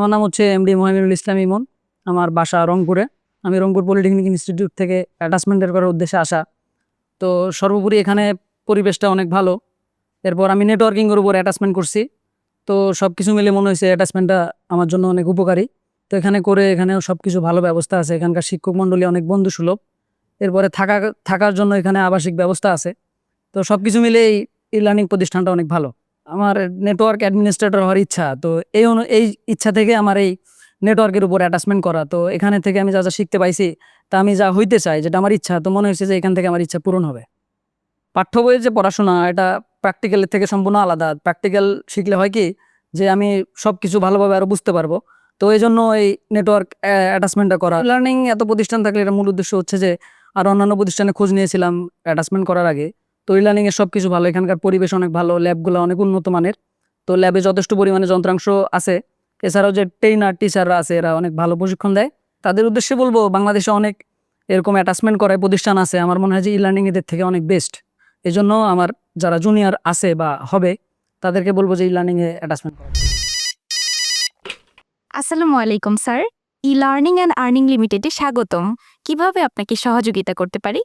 আমার নাম হচ্ছে এমডি মোহামিনুল ইসলাম ইমন। আমার বাসা রংপুরে। আমি রংপুর পলিটেকনিক ইনস্টিটিউট থেকে অ্যাটাচমেন্টের করার উদ্দেশ্যে আসা। তো সর্বোপরি এখানে পরিবেশটা অনেক ভালো। এরপর আমি নেটওয়ার্কিংয়ের উপর অ্যাটাচমেন্ট করছি। তো সব কিছু মিলে মনে হয়েছে অ্যাটাচমেন্টটা আমার জন্য অনেক উপকারী। তো এখানে করে এখানেও সব কিছু ভালো ব্যবস্থা আছে। এখানকার শিক্ষক মণ্ডলী অনেক বন্ধু সুলভ এরপরে থাকা, থাকার জন্য এখানে আবাসিক ব্যবস্থা আছে। তো সব কিছু মিলে এই ই লার্নিং প্রতিষ্ঠানটা অনেক ভালো। আমার নেটওয়ার্ক অ্যাডমিনিস্ট্রেটর হওয়ার ইচ্ছা, তো এই অনু, এই ইচ্ছা থেকে আমার এই নেটওয়ার্কের উপর অ্যাটাচমেন্ট করা, তো এখানে থেকে আমি যা যা শিখতে পাইছি, তা আমি যা হইতে চাই, যেটা আমার ইচ্ছা, তো মনে হয়েছে যে এখান থেকে আমার ইচ্ছা পূরণ হবে। পাঠ্য বইয়ের যে পড়াশোনা, এটা প্র্যাকটিক্যালের থেকে সম্পূর্ণ আলাদা। প্র্যাকটিক্যাল শিখলে হয় কি, যে আমি সব কিছু ভালোভাবে আরও বুঝতে পারব। তো এই জন্য এই নেটওয়ার্ক অ্যাটাচমেন্টটা করা। লার্নিং এত প্রতিষ্ঠান থাকলে এটা মূল উদ্দেশ্য হচ্ছে যে, আর অন্যান্য প্রতিষ্ঠানে খোঁজ নিয়েছিলাম অ্যাটাচমেন্ট করার আগে। তো এই লার্নিংয়ের সব কিছু ভালো, এখানকার পরিবেশ অনেক ভালো ল্যাবগুলো অনেক উন্নত মানের। তো ল্যাবে যথেষ্ট পরিমাণে যন্ত্রাংশ আছে। এছাড়াও যে ট্রেনার টিচাররা আছে, এরা অনেক ভালো প্রশিক্ষণ দেয়। তাদের উদ্দেশ্যে বলব, বাংলাদেশে অনেক এরকম অ্যাটাচমেন্ট করায় প্রতিষ্ঠান আছে। আমার মনে হয় যে ই লার্নিং এদের থেকে অনেক বেস্ট এই জন্য আমার যারা জুনিয়র আছে বা হবে, তাদেরকে বলব যে ই লার্নিংয়ে অ্যাটাচমেন্ট করা। আসসালামু আলাইকুম, sir. E learning and earning লিমিটেডে স্বাগতম। কীভাবে আপনাকে সহযোগিতা করতে পারি?